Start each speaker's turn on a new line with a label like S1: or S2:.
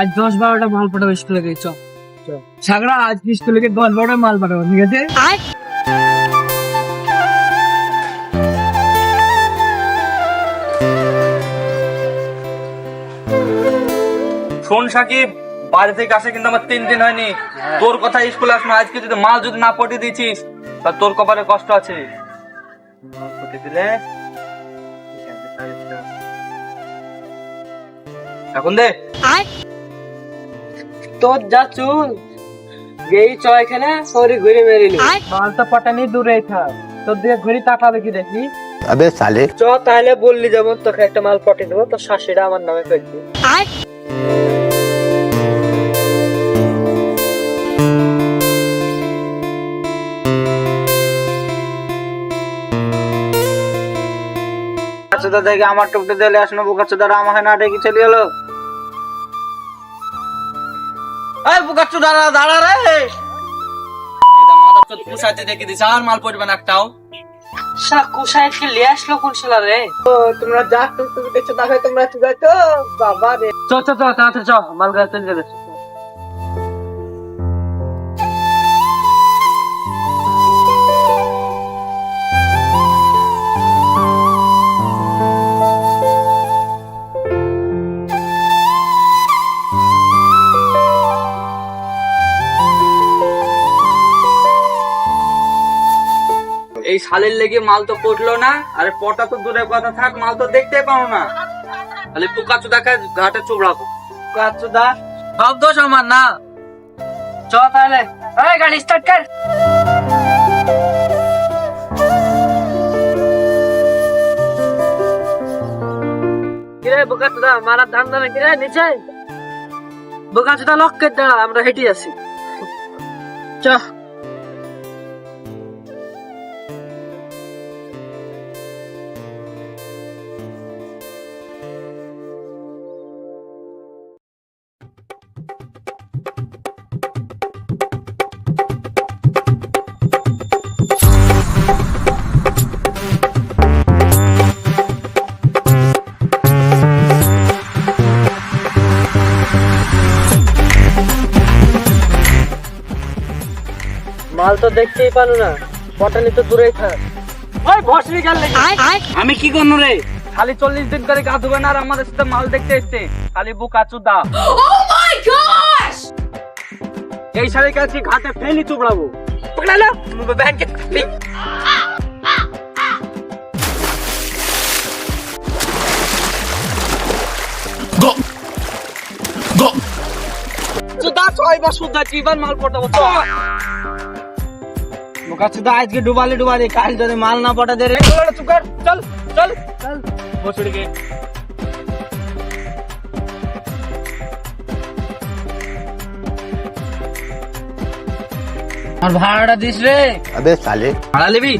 S1: আজ দশ বারোটা মাল পাঠাবো স্কুলে গিয়ে চ সাগরা আজ স্কুলে গিয়ে দশ বারোটা মাল পাঠাবো ঠিক আছে?
S2: শোন সাকিব বাড়ি থেকে আসে কিন্তু আমার তিন দিন হয়নি। তোর কথা স্কুলে আসনো আজকে যদি মাল যদি না পটিয়ে দিয়েছিস তা তোর কপালে কষ্ট আছে। দিলে? এখন দে।
S1: তোর যা চুল। গেই চ এখানে সরি মাল তো পটানি তোর ঘুরি দেখি?
S3: আবে সালে
S1: চ তাহলে বললি যেমন তোকে একটা মাল পটে দেবো তোর শাশুড়া আমার নামে ফেলবি
S2: বাচ্চাদের দেখে আমার টুকটে দিলে আসনো বোকা চোদারা আমাকে না ডেকে চলে গেলো? এই বুকাচোদা দাঁড়া রে। কুসাইতে দেখে দিছে আর মাল পড়বে না একটাও।
S1: লিয়ে আসলো কোন রে? ও তোমরা যা তুমি দেখছ তাহলে তোমরা ঠিক আছো বাবা রে। চ চ চ তাড়াতাড়ি চ মাল গাছ চলে যাবে
S2: এই শালের লেগে মাল তো পটলো না, আরে পটা তো দূরের কথা থাক, মাল তো দেখতে পাও না। তাহলে পুকাচোদা কে ঘাটে চুবড়াবো
S1: কাচুদা সব দোষ আমার, না। চ তাহলে। এই, গাড়ি স্টার্ট কর। কিরে বোকাচুদা মারা ধান দামে কিরে নিচে? বোকাচুদা লক্ষ্যের দাঁড়া আমরা হেঁটে আছি চ। মাল তো দেখতেই পারো না। পটালি তো দূরেই থাক। ওই ভসরি গেল
S2: আমি কি করব রে? খালি চল্লিশ দিন করে গা ধুবে না আর আমাদের সাথে মাল দেখতে এসছে। খালি বুকাচোদা এই শাড়ি কাছে ঘাটে ফেলি চুবড়াবো
S1: পকড়ালো। ব্যাংকে
S2: সুদা ছয় বা সুদা জীবন মাল পটাবো। বোকা চুদা আজকে ডুবালি ডুবালি কাল যদি মাল না পটা দে রে চুকার চল চল। চল। বসুড়কে
S1: আর ভাড়াটা দিস রে।
S3: আবে সালে
S2: ভাড়া নিবি?